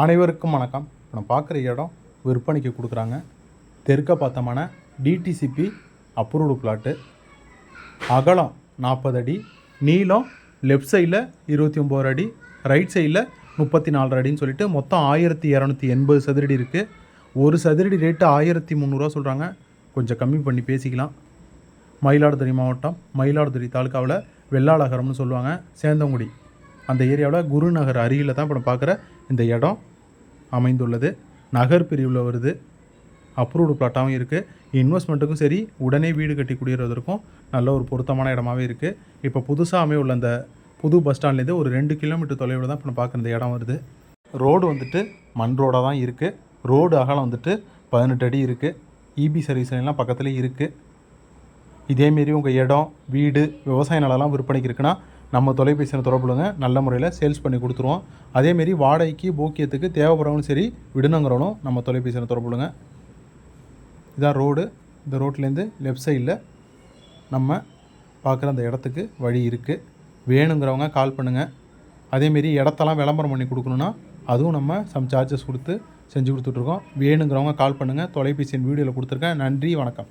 அனைவருக்கும் வணக்கம். இப்போ நம்ம பார்க்குற இடம் விற்பனைக்கு கொடுக்குறாங்க. தெற்க பார்த்தோமான டிடிசிபி அப்ரூவ்டு பிளாட்டு. அகலம் நாற்பது அடி. நீளம் லெஃப்ட் சைடில் இருபத்தி ஒம்பது அடி. ரைட் சைடில் முப்பத்தி நாலு அடின்னு சொல்லிட்டு மொத்தம் ஆயிரத்தி இரநூத்தி எண்பது சதுரடி இருக்குது ஒரு சதுரடி ரேட்டு ஆயிரத்தி முந்நூறுரூவா சொல்கிறாங்க கொஞ்சம் கம்மி பண்ணி பேசிக்கலாம். மயிலாடுதுறை மாவட்டம் மயிலாடுதுறை தாலுக்காவில் வெள்ளாளகரம்னு சொல்லுவாங்க. சேந்தங்குடி. அந்த ஏரியாவில் குருநகர் அருகில் தான் இப்போ நம்ம பார்க்குற இந்த இடம் அமைந்துள்ளது. நகர் பிரிவில் வருது. அப்ரூவ்டு பிளாட்டாகவும் இருக்குது இன்வெஸ்ட்மெண்ட்டுக்கும் சரி உடனே வீடு கட்டி குடியேறுவதற்கும் நல்ல ஒரு பொருத்தமான இடமாவே இருக்குது இப்போ புதுசாக அமையுள்ள அந்த புது பஸ் ஸ்டாண்ட்லேருந்து ஒரு ரெண்டு கிலோமீட்டர் தொலைவில் தான் இப்போ நம்ம பார்க்குற இந்த இடம் வருது. ரோடு வந்துட்டு மண் ரோடாக தான் இருக்குது ரோடு அகலம் வந்துட்டு பதினெட்டு அடி இருக்குது இபி சர்வீஸ் எல்லாம் பக்கத்துலேயே இருக்குது இதேமாரி உங்கள் இடம் வீடு விவசாய நிலம்லாம் விற்பனைக்கு இருக்குன்னா நம்ம தொலைபேசியில் தொடர்புலுங்க நல்ல முறையில் சேல்ஸ் பண்ணி கொடுத்துருவோம். அதேமாரி வாடகைக்கு போக்கியத்துக்கு தேவைப்படுறவங்களும் சரி விடுணுங்கிறவனும் நம்ம தொலைபேசியில் தொடர்புலுங்க இதான் ரோடு இந்த ரோட்லேருந்து லெஃப்ட் சைடில் நம்ம பார்க்குற அந்த இடத்துக்கு வழி இருக்குது வேணுங்கிறவங்க கால் பண்ணுங்கள் அதேமாரி இடத்தெல்லாம் விளம்பரம் பண்ணி கொடுக்கணுன்னா அதுவும் நம்ம சம் சார்ஜஸ் கொடுத்து செஞ்சு கொடுத்துட்ருக்கோம் வேணுங்கிறவங்க கால் பண்ணுங்கள் தொலைபேசியின் வீடியோவில் கொடுத்துருக்கேன். நன்றி வணக்கம்.